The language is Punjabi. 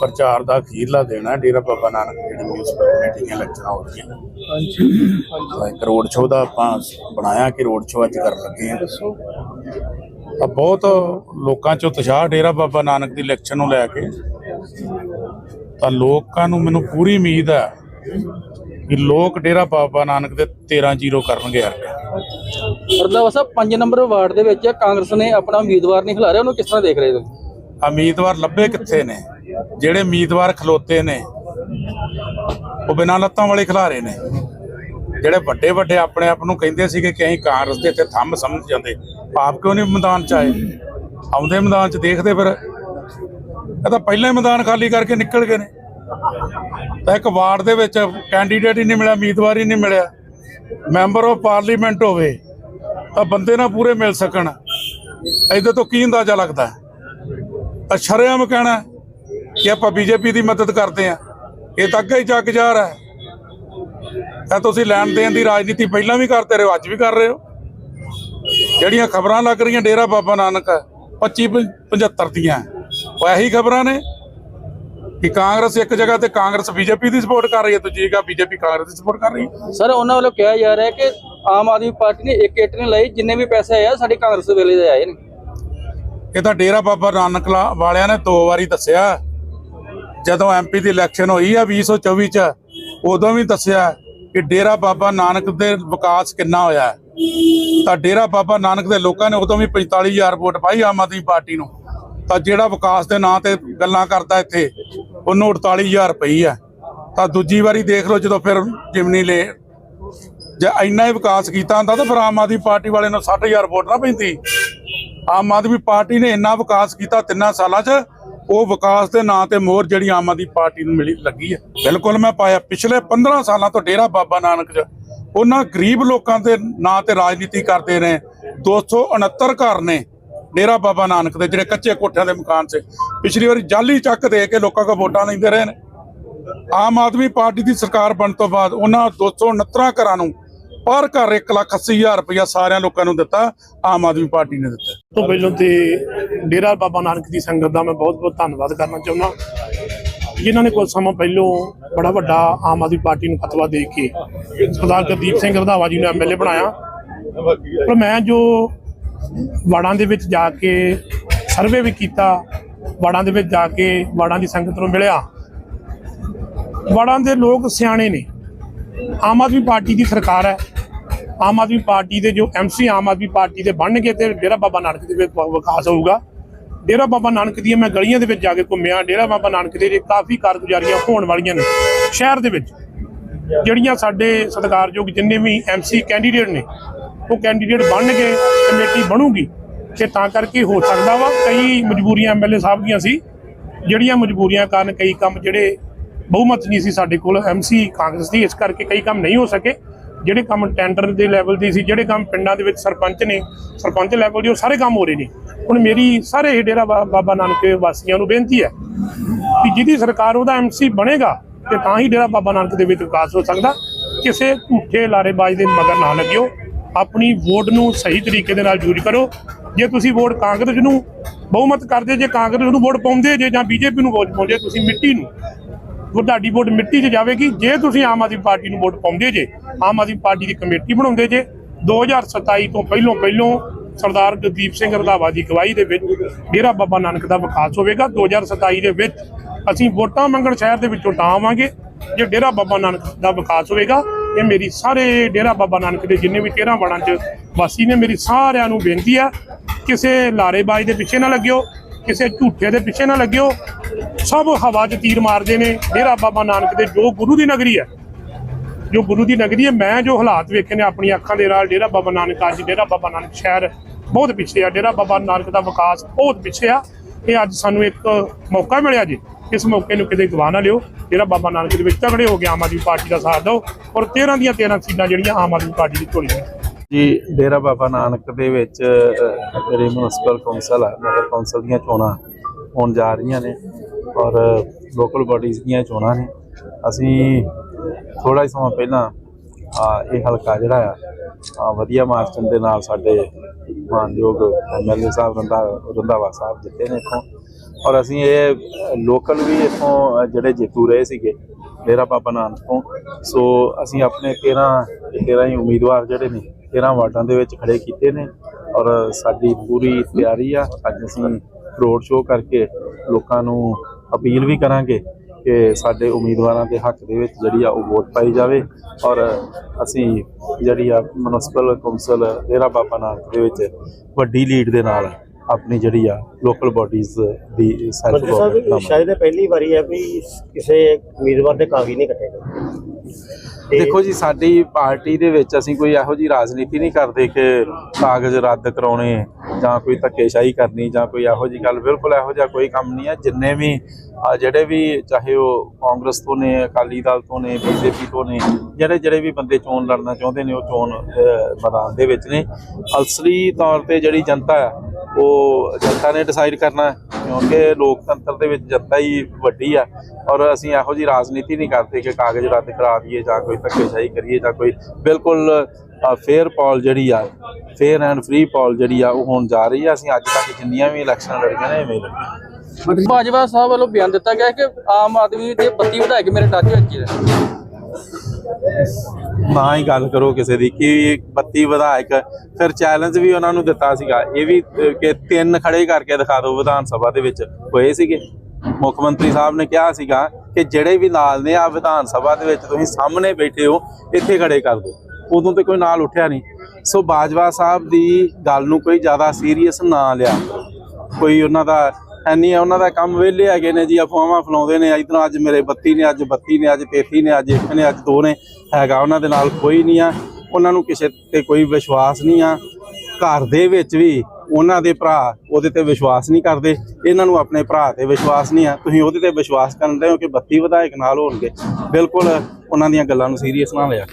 ਪ੍ਰਚਾਰ ਦਾ ਅਖੀਰਲਾ ਦੇਣਾ ਡੇਰਾ ਬਾਬਾ ਨਾਨਕ ਜਿਹੜੀ ਮਿਊਨਿਸਪਲ ਮੀਟਿੰਗਾਂ ਲੈਕਚਰਾਂ ਹੋ ਰਹੀਆਂ ਹਾਂਜੀ। ਇੱਕ ਰੋਡ ਸ਼ੋਅ ਦਾ ਆਪਾਂ ਬਣਾਇਆ ਕਿ ਰੋਡ ਸ਼ੋਅ ਅੱਜ ਕਰ ਲੱਗੇ ਆ ਬਹੁਤ ਲੋਕਾਂ ਚੋਂ ਤਸ਼ਾਹ ਡੇਰਾ ਬਾਬਾ ਨਾਨਕ ਦੀ ਇਲੈਕਸ਼ਨ ਨੂੰ ਲੈ ਕੇ। ਤਾਂ ਲੋਕਾਂ ਨੂੰ ਮੈਨੂੰ ਪੂਰੀ ਉਮੀਦ ਹੈ ਕਿ ਲੋਕ ਡੇਰਾ ਬਾਬਾ ਨਾਨਕ ਦੇ 13-0 ਕਰਨਗੇ ਯਾਰ ਰੰਧਾਵਾ ਸਾਹਿਬ 5 ਨੰਬਰ ਵਾਰਡ ਦੇ ਵਿੱਚ ਕਾਂਗਰਸ ਨੇ ਆਪਣਾ ਉਮੀਦਵਾਰ ਨਹੀਂ ਖਿਲਾਰਿਆ ਉਹਨੂੰ ਕਿਸ ਤਰ੍ਹਾਂ ਦੇਖ ਰਹੇ ਹੋ ਉਮੀਦਵਾਰ ਲੱਭੇ ਕਿੱਥੇ ਨੇ? ਜਿਹੜੇ ਉਮੀਦਵਾਰ ਖਲੋਤੇ ਨੇ ਉਹ ਬਿਨਾਂ ਲੱਤਾਂ ਵਾਲੇ ਖਿਲਾਰੇ ਨੇ। ਜਿਹੜੇ ਵੱਡੇ ਵੱਡੇ ਆਪਣੇ ਆਪ ਨੂੰ ਕਹਿੰਦੇ ਸੀਗੇ ਕਿ ਅਸੀਂ ਕਾਂਗਰਸ ਦੇ ਇੱਥੇ ਥੰਮ ਸਮਝ ਜਾਂਦੇ ਆਪ ਕਿਉਂ ਨਹੀਂ ਮੈਦਾਨ 'ਚ ਆਏ? ਆਉਂਦੇ ਮੈਦਾਨ 'ਚ ਦੇਖਦੇ ਫਿਰ ਇਹ ਤਾਂ ਪਹਿਲਾਂ ਹੀ ਮੈਦਾਨ ਖਾਲੀ ਕਰਕੇ ਨਿਕਲ ਗਏ ਨੇ। ਤਾਂ ਇੱਕ ਵਾਰਡ ਦੇ ਵਿੱਚ ਕੈਂਡੀਡੇਟ ਹੀ ਨਹੀਂ ਮਿਲਿਆ, ਉਮੀਦਵਾਰ ਹੀ ਨਹੀਂ ਮਿਲਿਆ। ਮੈਂਬਰ ਆਫ ਪਾਰਲੀਮੈਂਟ ਹੋਵੇ, ਤਾਂ ਬੰਦੇ ਨਾ ਪੂਰੇ ਮਿਲ ਸਕਣ। ਇਹਦੇ ਤੋਂ ਕੀ ਅੰਦਾਜ਼ਾ ਲੱਗਦਾ? ਹੈ ਤਾਂ ਸ਼ਰੇਆਮ ਕਹਿਣਾ ਕਿ ਆਪਾਂ ਬੀਜੇਪੀ ਦੀ ਮਦਦ ਕਰਦੇ ਆ ਇਹ ਤਾਂ ਅੱਗੇ ਹੀ ਚੱਕ ਜਾ ਰਿਹਾ ਤਾਂ ਤੁਸੀਂ ਲੈਣ ਦੇਣ ਦੀ ਰਾਜਨੀਤੀ ਪਹਿਲਾਂ ਵੀ ਕਰਦੇ ਰਹੇ ਹੋ ਅੱਜ ਵੀ ਕਰ ਰਹੇ ਹੋ। ਜਿਹੜੀਆਂ ਖਬਰਾਂ ਲੱਗ ਰਹੀਆਂ, ਡੇਰਾ ਬਾਬਾ ਨਾਨਕ 25 75 ਦੀਆਂ। ਉਹ ਇਹੀ ਖਬਰਾਂ ਨੇ। ਕਿ ਕਾਂਗਰਸ ਇੱਕ ਜਗ੍ਹਾ ਤੇ ਕਾਂਗਰਸ ਬੀਜੇਪੀ ਦੀ ਸਪੋਰਟ ਕਰ ਰਹੀ ਹੈ ਦੂਜੀ ਜਗ੍ਹਾ ਬੀਜੇਪੀ ਕਾਂਗਰਸ ਦੀ ਸਪੋਰਟ ਕਰ ਰਹੀ ਹੈ। ਸਰ ਉਹਨਾਂ ਵੱਲੋਂ ਕਿਹਾ ਜਾ ਰਿਹਾ ਕਿ ਆਮ ਆਦਮੀ ਪਾਰਟੀ ਨੇ ਇੱਕ ਇੱਟ ਨਹੀਂ ਲਾਈ ਜਿੰਨੇ ਵੀ ਪੈਸੇ ਆਏ ਆ ਸਾਡੇ ਕਾਂਗਰਸ ਦੇ ਵੇਲੇ ਦੇ ਆਏ ਨੇ। ਇਹ ਤਾਂ ਡੇਰਾ ਬਾਬਾ ਨਾਨਕ ਵਾਲਿਆਂ ਨੇ ਦੋ ਵਾਰੀ ਦੱਸਿਆ। ਜਦੋਂ ਐਮਪੀ ਦੀ ਇਲੈਕਸ਼ਨ ਹੋਈ ਆ 2024 ਚ ਉਦੋਂ ਵੀ ਦੱਸਿਆ ਕਿ ਡੇਰਾ ਬਾਬਾ ਨਾਨਕ ਦੇ ਵਿਕਾਸ ਕਿੰਨਾ ਹੋਇਆ। ਤਾਂ ਡੇਰਾ ਬਾਬਾ ਨਾਨਕ ਦੇ ਲੋਕਾਂ ਨੇ ਉਦੋਂ ਵੀ 45000 ਵੋਟ ਪਾਈ ਆਮ ਆਦਮੀ ਪਾਰਟੀ ਨੂੰ। ਤਾਂ ਜਿਹੜਾ ਵਿਕਾਸ ਦੇ ਨਾਂ ਤੇ ਗੱਲਾਂ ਕਰਦਾ ਇੱਥੇ, ਉਹਨੂੰ 48000 ਪਈ ਆ। ਤਾਂ ਦੂਜੀ ਵਾਰੀ ਦੇਖ ਲਓ ਜਦੋਂ ਫਿਰ ਜਿਮਨੀ ਲੈ ਜੇ ਇੰਨਾ ਹੀ ਵਿਕਾਸ ਕੀਤਾ ਹੁੰਦਾ ਤਾਂ ਫਿਰ ਆਮ ਆਦਮੀ ਪਾਰਟੀ ਵਾਲੇ ਨੂੰ 60000 ਵੋਟ ਨਾ ਪੈਂਦੀ। ਆਮ ਆਦਮੀ ਪਾਰਟੀ ਨੇ ਇੰਨਾ ਵਿਕਾਸ ਕੀਤਾ ਤਿੰਨਾਂ ਸਾਲਾਂ 'ਚ, ਉਹ ਵਿਕਾਸ ਦੇ ਨਾਂ ਤੇ ਮੋਹਰ ਜਿਹੜੀ ਆਮ ਆਦਮੀ ਪਾਰਟੀ ਨੂੰ ਮਿਲੀ, ਲੱਗੀ ਹੈ ਬਿਲਕੁਲ ਮੈਂ ਪਾਇਆ, ਪਿਛਲੇ 15 ਸਾਲਾਂ ਤੋਂ ਡੇਰਾ ਬਾਬਾ ਨਾਨਕ 'ਚ, ਉਹਨਾਂ ਗਰੀਬ ਲੋਕਾਂ ਦੇ ਨਾਂ ਤੇ ਰਾਜਨੀਤੀ ਕਰਦੇ ਨੇ 269 ਘਰ ਨੇ ਡੇਰਾ ਬਾਬਾ ਨਾਨਕ ਦੇ ਜਿਹੜੇ ਕੱਚੇ ਕੋਠਿਆਂ ਦੇ ਮਕਾਨ ਸੀ। ਪਿਛਲੀ ਵਾਰੀ ਜਾਲੀ ਚੱਕ ਦੇ ਕੇ ਲੋਕਾਂ ਕੋਲ ਵੋਟਾਂ ਲੈਂਦੇ ਰਹੇ ਨੇ। ਆਮ ਆਦਮੀ ਪਾਰਟੀ ਦੀ ਸਰਕਾਰ ਬਣਨ ਤੋਂ ਬਾਅਦ ਉਹਨਾਂ 269 ਘਰਾਂ ਨੂੰ ਪਰ ਘਰ 1,80,000 ਰੁਪਇਆ ਸਾਰਿਆਂ ਲੋਕਾਂ ਨੂੰ ਦਿੱਤਾ ਆਮ ਆਦਮੀ ਪਾਰਟੀ ਨੇ ਦਿੱਤਾ। ਤੋਂ ਪਹਿਲਾਂ ਤੇ ਡੇਰਾ ਬਾਬਾ ਨਾਨਕ ਦੀ ਸੰਗਤ ਦਾ ਮੈਂ ਬਹੁਤ ਬਹੁਤ ਧੰਨਵਾਦ ਕਰਨਾ ਚਾਹੁੰਦਾ। ਜਿਨ੍ਹਾਂ ਨੇ ਕੁਝ ਸਮਾਂ ਪਹਿਲਾਂ ਬੜਾ ਵੱਡਾ ਆਮ ਆਦਮੀ ਪਾਰਟੀ ਨੂੰ ਫਤਵਾ ਦੇ ਕੇ ਸਰਦਾਰ ਕੁਲਦੀਪ ਸਿੰਘ ਰੰਧਾਵਾ ਜੀ ਨੂੰ ਐਮਐਲਏ ਬਣਾਇਆ। ਪਰ ਮੈਂ ਜੋ ਵਾੜਾਂ ਦੇ ਵਿੱਚ ਜਾ ਕੇ ਸਰਵੇ ਵੀ ਕੀਤਾ, ਵਾੜਾਂ ਦੇ ਵਿੱਚ ਜਾ ਕੇ ਵਾੜਾਂ ਦੀ ਸੰਗਤ ਨੂੰ ਮਿਲਿਆ। ਵਾੜਾਂ ਦੇ ਲੋਕ ਸਿਆਣੇ ਨੇ। ਆਮ ਆਦਮੀ ਪਾਰਟੀ ਦੀ ਸਰਕਾਰ ਹੈ। ਆਮ ਆਦਮੀ ਪਾਰਟੀ ਦੇ ਜੋ ਐਮਸੀ ਆਮ ਆਦਮੀ ਪਾਰਟੀ ਦੇ ਬਣਨਗੇ ਤੇ ਡੇਰਾ ਬਾਬਾ ਨਾਨਕ ਦੇ ਵਿੱਚ ਵਿਕਾਸ ਹੋਊਗਾ। ਡੇਰਾ ਬਾਬਾ ਨਾਨਕ ਦੀਆਂ ਮੈਂ ਗਲੀਆਂ ਦੇ ਵਿੱਚ ਜਾ ਕੇ ਘੁੰਮਿਆ। ਡੇਰਾ ਬਾਬਾ ਨਾਨਕ ਦੇ ਕਾਫੀ ਕਾਰਗੁਜ਼ਾਰੀਆਂ ਹੋਣ ਵਾਲੀਆਂ ਨੇ ਸ਼ਹਿਰ ਦੇ ਵਿੱਚ। ਜਿਹੜੀਆਂ ਸਾਡੇ ਸਤਿਕਾਰਯੋਗ ਜਿੰਨੇ ਵੀ ਐਮਸੀ ਕੈਂਡੀਡੇਟ ਨੇ ਉਹ ਕੈਂਡੀਡੇਟ ਬਣਨਗੇ, ਕਮੇਟੀ ਬਣੂਗੀ ਤੇ ਤਾਂ ਕਰਕੇ ਹੋ ਸਕਦਾ ਵਾ, ਕਈ ਮਜਬੂਰੀਆਂ ਐਮਐਲਏ ਸਾਹਿਬ ਦੀਆਂ ਸੀ, ਜਿਹੜੀਆਂ ਮਜਬੂਰੀਆਂ ਕਾਰਨ ਕਈ ਕੰਮ ਜਿਹੜੇ ਬਹੁਮਤ ਨਹੀਂ ਸੀ ਸਾਡੇ ਕੋਲ ਐਮਸੀ ਕਾਂਗਰਸ ਦੀ, ਇਸ ਕਰਕੇ ਕਈ ਕੰਮ ਨਹੀਂ ਹੋ ਸਕੇ। ਜਿਹੜੇ ਕੰਮ ਟੈਂਡਰ ਦੇ ਲੈਵਲ ਦੇ ਸੀ, ਜਿਹੜੇ ਕੰਮ ਪਿੰਡਾਂ ਦੇ ਵਿੱਚ ਸਰਪੰਚ ਨੇ, ਸਰਪੰਚ ਲੈਵਲ ਦੇ, ਉਹ ਸਾਰੇ ਕੰਮ ਹੋ ਰਹੇ ਨੇ। ਹੁਣ ਮੇਰੀ ਸਾਰੇ ਡੇਰਾ ਬਾ- ਬਾਬਾ ਨਾਨਕ ਵਾਸੀਆਂ ਨੂੰ ਬੇਨਤੀ ਹੈ ਕਿ ਜਿਹਦੀ ਸਰਕਾਰ ਉਹਦਾ ਐਮਸੀ ਬਣੇਗਾ, ਤੇ ਤਾਂ ਹੀ ਡੇਰਾ ਬਾਬਾ ਨਾਨਕ ਦੇ ਵਿੱਚ ਵਿਕਾਸ ਹੋ ਸਕਦਾ। ਕਿਸੇ ਝੂਠੇ ਲਾਰੇਬਾਜ਼ ਦੇ ਮਗਰ ਨਾ ਲੱਗਿਓ। ਆਪਣੀ ਵੋਟ ਨੂੰ ਸਹੀ ਤਰੀਕੇ ਦੇ ਨਾਲ ਯੂਜ਼ ਕਰੋ। ਜੇ ਤੁਸੀਂ ਵੋਟ ਕਾਂਗਰਸ ਨੂੰ ਬਹੁਮਤ ਕਰਦੇ, ਜੇ ਕਾਂਗਰਸ ਨੂੰ ਵੋਟ ਪਾਉਂਦੇ, ਜੇ ਜਾਂ ਬੀਜੇਪੀ ਨੂੰ ਵੋਟ ਪਾਉਂਦੇ, ਤੁਸੀਂ ਮਿੱਟੀ ਨੂੰ ਤੁਹਾਡੀ ਵੋਟ ਮਿੱਟੀ 'ਚ ਜਾਵੇਗੀ। ਜੇ ਤੁਸੀਂ ਆਮ ਆਦਮੀ ਪਾਰਟੀ ਨੂੰ ਵੋਟ ਪਾਉਂਦੇ ਜੇ, ਆਮ ਆਦਮੀ ਪਾਰਟੀ ਦੀ ਕਮੇਟੀ ਬਣਾਉਂਦੇ ਜੇ 2027 ਤੋਂ ਪਹਿਲੋਂ ਪਹਿਲੋਂ ਸਰਦਾਰ ਗੁਰਦੀਪ ਸਿੰਘ ਰੰਧਾਵਾ ਦੀ ਅਗਵਾਈ ਦੇ ਵਿੱਚ ਡੇਰਾ ਬਾਬਾ ਨਾਨਕ ਦਾ ਵਿਕਾਸ ਹੋਵੇਗਾ। 2027 ਦੇ ਵਿੱਚ ਅਸੀਂ ਵੋਟਾਂ ਮੰਗਣ ਸ਼ਹਿਰ ਦੇ ਵਿੱਚੋਂ ਤਾਂ ਆਵਾਂਗੇ, ਜੇ ਡੇਰਾ ਬਾਬਾ ਨਾਨਕ ਦਾ ਵਿਕਾਸ ਹੋਵੇਗਾ। ਇਹ ਮੇਰੀ ਸਾਰੇ ਡੇਰਾ ਬਾਬਾ ਨਾਨਕ ਦੇ ਜਿੰਨੇ ਵੀ 13 ਵਾੜਾਂ 'ਚ ਵਾਸੀ ਨੇ, ਮੇਰੀ ਸਾਰਿਆਂ ਨੂੰ ਬੇਨਤੀ ਆ, ਕਿਸੇ ਲਾਰੇਬਾਜ਼ ਦੇ ਪਿੱਛੇ ਨਾ ਲੱਗਿਓ, ਕਿਸੇ ਝੂਠੇ ਦੇ ਪਿੱਛੇ ਨਾ ਲੱਗਿਓ। ਸਭ ਹਵਾ 'ਚ ਤੀਰ ਮਾਰਦੇ ਨੇ, ਡੇਰਾ ਬਾਬਾ ਨਾਨਕ ਦੇ ਜੋ ਗੁਰੂ ਦੀ ਨਗਰੀ ਹੈ। ਜੋ ਗੁਰੂ ਦੀ ਨਗਰੀ ਹੈ, ਮੈਂ ਜੋ ਹਾਲਾਤ ਵੇਖੇ ਨੇ ਆਪਣੀਆਂ ਅੱਖਾਂ ਦੇ ਨਾਲ, ਡੇਰਾ ਬਾਬਾ ਨਾਨਕ ਅੱਜ ਡੇਰਾ ਬਾਬਾ ਨਾਨਕ ਸ਼ਹਿਰ ਬਹੁਤ ਪਿੱਛੇ ਆ, ਡੇਰਾ ਬਾਬਾ ਨਾਨਕ ਦਾ ਵਿਕਾਸ ਬਹੁਤ ਪਿੱਛੇ ਆ। ਇਹ ਅੱਜ ਸਾਨੂੰ ਇੱਕ ਮੌਕਾ ਮਿਲਿਆ ਜੀ। ਇਸ ਮੌਕੇ ਨੂੰ ਕਿਤੇ ਗਵਾ ਨਾ ਲਿਓ। ਜਿਹੜਾ ਬਾਬਾ ਨਾਨਕ ਦੇ ਵਿੱਚ ਤਗੜੇ ਹੋ ਕੇ ਆਮ ਆਦਮੀ ਪਾਰਟੀ ਦਾ ਸਾਥ ਦਿਓ ਔਰ 13 ਦੀਆਂ 13 ਸੀਟਾਂ ਜਿਹੜੀਆਂ ਆਮ ਆਦਮੀ ਪਾਰਟੀ ਦੀ ਝੋਲੀ ਨੇ ਜੀ ਡੇਰਾ ਬਾਬਾ ਨਾਨਕ ਦੇ ਵਿੱਚ ਅਹ, ਜਿਹੜੀ ਮਿਊਨਿਸਪਲ ਕੌਂਸਲ ਹੈ ਨਗਰ ਕੌਂਸਲ ਦੀਆਂ ਚੋਣਾਂ ਹੋਣ ਜਾ ਰਹੀਆਂ ਨੇ ਔਰ ਲੋਕਲ ਬਾਡੀਜ਼ ਦੀਆਂ ਚੋਣਾਂ ਨੇ। ਅਸੀਂ ਥੋੜਾ ਹੀ ਸਮਾਂ ਪਹਿਲਾਂ ਆ, ਇਹ ਹਲਕਾ ਜਿਹੜਾ ਆ ਵਧੀਆ ਮਾਰਚਨ ਦੇ ਨਾਲ ਸਾਡੇ ਮਾਨਯੋਗ ਐਮਐਲਏ ਸਾਹਿਬ ਰੰਦਾ ਰੰਦਾਵਾ ਸਾਹਿਬ ਜਿੱਤੇ ਨੇ ਇੱਥੋਂ। ਔਰ ਅਸੀਂ ਇਹ ਲੋਕਲ ਵੀ ਇਥੋਂ ਜਿਹੜੇ ਜੇਤੂ ਰਹੇ ਸੀਗੇ, ਡੇਰਾ ਬਾਬਾ ਨਾਨਕ ਤੋਂ, ਸੋ ਅਸੀਂ ਆਪਣੇ 13 13 ਹੀ ਉਮੀਦਵਾਰ ਜਿਹੜੇ ਨੇ 13 ਵਾਰਡਾਂ ਦੇ ਵਿੱਚ ਖੜੇ ਕੀਤੇ ਨੇ, ਔਰ ਸਾਡੀ ਪੂਰੀ ਤਿਆਰੀ ਆ। ਅੱਜ ਅਸੀਂ ਰੋਡ ਸ਼ੋਅ ਕਰਕੇ ਲੋਕਾਂ ਨੂੰ ਅਪੀਲ ਵੀ ਕਰਾਂਗੇ ਕਿ ਸਾਡੇ ਉਮੀਦਵਾਰਾਂ ਦੇ ਹੱਕ ਦੇ ਵਿੱਚ ਜਿਹੜੀ ਆ ਉਹ ਵੋਟ ਪਾਈ ਜਾਵੇ, ਔਰ ਅਸੀਂ ਜਿਹੜੀ ਆ ਮਿਊਨਿਸਪਲ ਕੌਂਸਲ ਡੇਰਾ ਬਾਬਾ ਨਾਨਕ ਦੇ ਵਿੱਚ ਵੱਡੀ ਲੀਡ ਦੇ ਨਾਲ ਆਪਣੀ ਜਿਹੜੀ ਆ ਲੋਕਲ ਬਾਡੀਜ਼ ਦੀ ਸੈਲਫ ਸਾਹਿਬ ਸ਼ਾਇਦ ਇਹ ਪਹਿਲੀ ਵਾਰੀ ਹੈ ਵੀ ਕਿਸੇ ਉਮੀਦਵਾਰ ਦੇ ਕਾਗਜ਼ ਨਹੀਂ ਕੱਟੇ ਗਏ। ਦੇਖੋ ਜੀ ਸਾਡੀ ਪਾਰਟੀ ਦੇ ਵਿੱਚ ਅਸੀਂ ਕੋਈ ਇਹੋ ਜੀ ਰਾਜਨੀਤੀ ਨਹੀਂ ਕਰਦੇ ਕਿ ਕਾਗਜ਼ ਰੱਦ ਕਰਾਉਣੇ ਜਾਂ ਕੋਈ ਧੱਕੇਸ਼ਾਹੀ ਕਰਨੀ ਜਾਂ ਕੋਈ ਇਹੋ ਜੀ ਗੱਲ। ਬਿਲਕੁਲ ਇਹੋ ਜਿਹਾ ਕੋਈ ਕੰਮ ਨਹੀਂ ਹੈ। ਜਿੰਨੇ ਵੀ ਜਿਹੜੇ ਵੀ ਚਾਹੇ ਉਹ ਕਾਂਗਰਸ ਤੋਂ ਨੇ ਅਕਾਲੀ ਦਲ ਤੋਂ ਨੇ ਬੀਜੇਪੀ ਤੋਂ ਨੇ ਜਿਹੜੇ ਜਿਹੜੇ ਵੀ ਬੰਦੇ ਚੋਣ ਲੜਨਾ ਚਾਹੁੰਦੇ ਨੇ ਉਹ ਚੋਣ ਮੈਦਾਨ ਦੇ ਵਿੱਚ ਨੇ। ਅਸਲੀ ਤੌਰ ਤੇ ਜਿਹੜੀ ਜਨਤਾ ਹੈ ਉਹ ਜਨਤਾ ਨੇ ਡਿਸਾਈਡ ਕਰਨਾ ਕਿਉਂਕਿ ਲੋਕਤੰਤਰ ਦੇ ਵਿੱਚ ਜਨਤਾ ਹੀ ਵੱਡੀ ਆ ਔਰ ਅਸੀਂ ਇਹੋ ਜੀ ਰਾਜਨੀਤੀ ਨਹੀਂ ਕਰਦੇ ਕਿ ਕਾਗਜ਼ ਰੱਦ ਕਰਾ ਦਈਏ ਜਾਂ ਕੋਈ ਧੱਕੇਸ਼ਾਹੀ ਕਰੀਏ ਜਾਂ ਕੋਈ ਬਿਲਕੁਲ ਫੇਅਰ ਪੋਲ ਜਿਹੜੀ ਆ ਫੇਅਰ ਐਂਡ ਫ੍ਰੀ ਪੋਲ ਜਿਹੜੀ ਆ ਉਹ ਹੋਣ ਜਾ ਰਹੀ ਆ। ਅਸੀਂ ਅੱਜ ਤੱਕ ਜਿੰਨੀਆਂ ਵੀ ਇਲੈਕਸ਼ਨ ਲੜੀਆਂ ਨੇ, ਐਵੇਂ ਲੜੀਆਂ। ਬਾਜਵਾ ਸਾਹਿਬ ਵੱਲੋਂ ਬਿਆਨ ਦਿੱਤਾ ਗਿਆ ਕਿ ਆਮ ਆਦਮੀ ਦੇ 32 ਵਿਧਾਇਕ ਮੇਰੇ ਟੱਚ ਵਿੱਚ ਹੀ ਨੇ ਨਾ ਹੀ ਗੱਲ ਕਰੋ ਕਿਸੇ ਦੀ, ਕਿ 32 ਵਿਧਾਇਕ, ਫਿਰ ਚੈਲੰਜ ਵੀ ਉਹਨਾਂ ਨੂੰ ਦਿੱਤਾ ਸੀਗਾ। ਇਹ ਵੀ ਕਿ ਤਿੰਨ ਖੜੇ ਕਰਕੇ ਦਿਖਾ ਦਿਓ ਵਿਧਾਨ ਸਭਾ ਦੇ ਵਿੱਚ, ਹੋਏ ਸੀਗੇ। ਮੁੱਖ ਮੰਤਰੀ ਸਾਹਿਬ ਨੇ ਕਿਹਾ ਸੀਗਾ ਕਿ ਜਿਹੜੇ ਵੀ ਨਾਲ ਨੇ ਆ ਵਿਧਾਨ ਸਭਾ ਦੇ ਵਿੱਚ, ਤੁਸੀਂ ਸਾਹਮਣੇ ਬੈਠੇ ਹੋ, ਇੱਥੇ ਖੜੇ ਕਰ ਦਿਓ। ਉਦੋਂ ਤੇ ਕੋਈ ਨਾਲ ਉੱਠਿਆ ਨਹੀਂ। ਸੋ ਬਾਜਵਾ ਸਾਹਿਬ ਦੀ ਗੱਲ ਨੂੰ ਕੋਈ ਜ਼ਿਆਦਾ ਸੀਰੀਅਸ ਨਾ ਲਿਆ। ਕੋਈ ਉਹਨਾਂ ਦਾ ਐਨੀ ਉਹਨਾਂ ਦਾ ਕੰਮ ਵਿਹਲੇ ਹੈਗੇ ਨੇ ਜੀ, ਅਫਵਾਹਾਂ ਫਲਾਉਂਦੇ ਨੇ, ਇਧਰੋਂ ਅੱਜ ਮੇਰੇ 32 ਨੇ, ਅੱਜ 32 ਨੇ, ਅੱਜ 33 ਨੇ, ਅੱਜ ਇੱਕ ਨੇ, ਅੱਜ ਦੋ ਨੇ, ਹੈਗਾ ਉਹਨਾਂ ਦੇ ਨਾਲ ਕੋਈ ਨਹੀਂ ਆ। ਉਹਨਾਂ ਨੂੰ ਕਿਸੇ ਤੇ ਕੋਈ ਵਿਸ਼ਵਾਸ ਨਹੀਂ ਆ। ਘਰ ਦੇ ਵਿੱਚ ਵੀ ਉਹਨਾਂ ਦੇ ਭਰਾ ਉਹਦੇ ਤੇ ਵਿਸ਼ਵਾਸ ਨਹੀਂ ਕਰਦੇ। ਇਹਨਾਂ ਨੂੰ ਆਪਣੇ ਭਰਾ ਤੇ ਵਿਸ਼ਵਾਸ ਨਹੀਂ ਆ। ਤੁਸੀਂ ਉਹਦੇ ਤੇ ਵਿਸ਼ਵਾਸ ਕਰਨ ਰਹੇ ਹੋ ਕਿ 32 ਵਿਧਾਇਕ ਨਾਲ ਹੋਣਗੇ। ਬਿਲਕੁਲ ਉਹਨਾਂ ਦੀਆਂ ਗੱਲਾਂ ਨੂੰ ਸੀਰੀਅਸ ਨਾ ਲਿਆ